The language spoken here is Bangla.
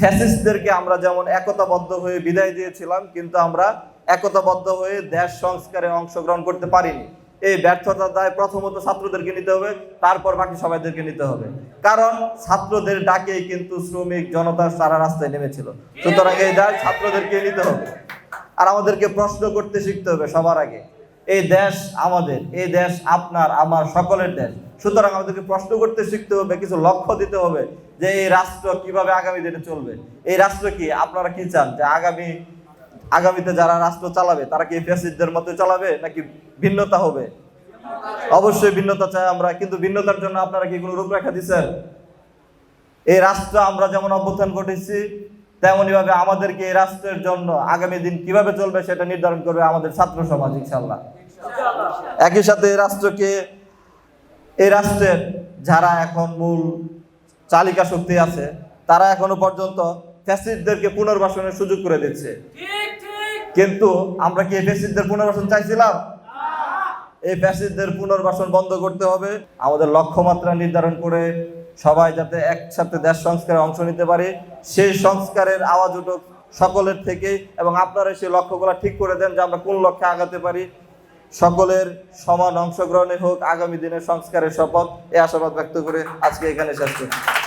ফ্যাসিস্টদেরকে আমরা যেমন একতাবদ্ধ হয়ে বিদায় দিয়েছিলাম, কিন্তু আমরা একতাবদ্ধ হয়ে দেশ সংস্কারে অংশগ্রহণ করতে পারিনি। এই ব্যর্থতার দায় প্রথমত ছাত্রদেরকে নিতে হবে, তারপর বাকি সবাইদেরকে নিতে হবে। কারণ ছাত্রদের ডাকে কিন্তু শ্রমিক, জনতা সারা রাস্তায় নেমেছিল। সুতরাং এই দায় ছাত্রদেরকে নিতে হবে। আর আমাদেরকে প্রশ্ন করতে শিখতে হবে সবার আগে, এই দেশ আমাদের, এই দেশ আপনার, আমার সকলের দেশ। সুতরাং আমাদেরকে প্রশ্ন করতে শিখতে হবে, কিছু লক্ষ্য দিতে হবে যে এই রাষ্ট্র কীভাবে আগামী দিনে চলবে। এই রাষ্ট্র কি? আপনারা কি চান যে আগামী, আগামীতে যারা রাষ্ট্র চালাবে, তারা কি ফ্যাসিস্টদের মতো চালাবে নাকি ভিন্নতা হবে? অবশ্যই ভিন্নতা চাই আমরা, কিন্তু ভিন্নতার জন্য আপনারা কি কোনো রূপরেখা দিচ্ছেন? এই রাষ্ট্র আমরা যেমন অভ্যুত্থান ঘটেছি তেমনি ভাবে আমাদেরকে এই রাষ্ট্রের জন্য আগামী দিন কীভাবে চলবে সেটা নির্ধারণ করবে আমাদের ছাত্র সমাজ ইনশাল্লাহ একই সাথে এই রাষ্ট্রকে এই রাষ্ট্রের যারা এখন মূল চালিকা শক্তি আছে তারা এখনও পর্যন্ত ফ্যাসিস্টদেরকে পুনর্বাসনের সুযোগ করে দিচ্ছে। কিন্তু আমরা কি ফ্যাসিস্টদের পুনর্বাসন চাইছিলাম? এই ফ্যাসিস্টদের পুনর্বাসন বন্ধ করতে হবে। আমাদের লক্ষ্যমাত্রা নির্ধারণ করে সবাই যাতে একসাথে দেশ সংস্কারে অংশ নিতে পারে। সেই সংস্কারের আওয়াজ উঠুক সকলের থেকে এবং আপনারা সেই লক্ষ্যগুলো ঠিক করে দেন যে আমরা কোন লক্ষ্যে আগাতে পারি। সকলের সমান অংশগ্রহণে হোক। আগামী দিনের সংস্কারের শপথ। এ আশাবাদ ব্যক্ত করে আজকে এখানে শেষ করছি।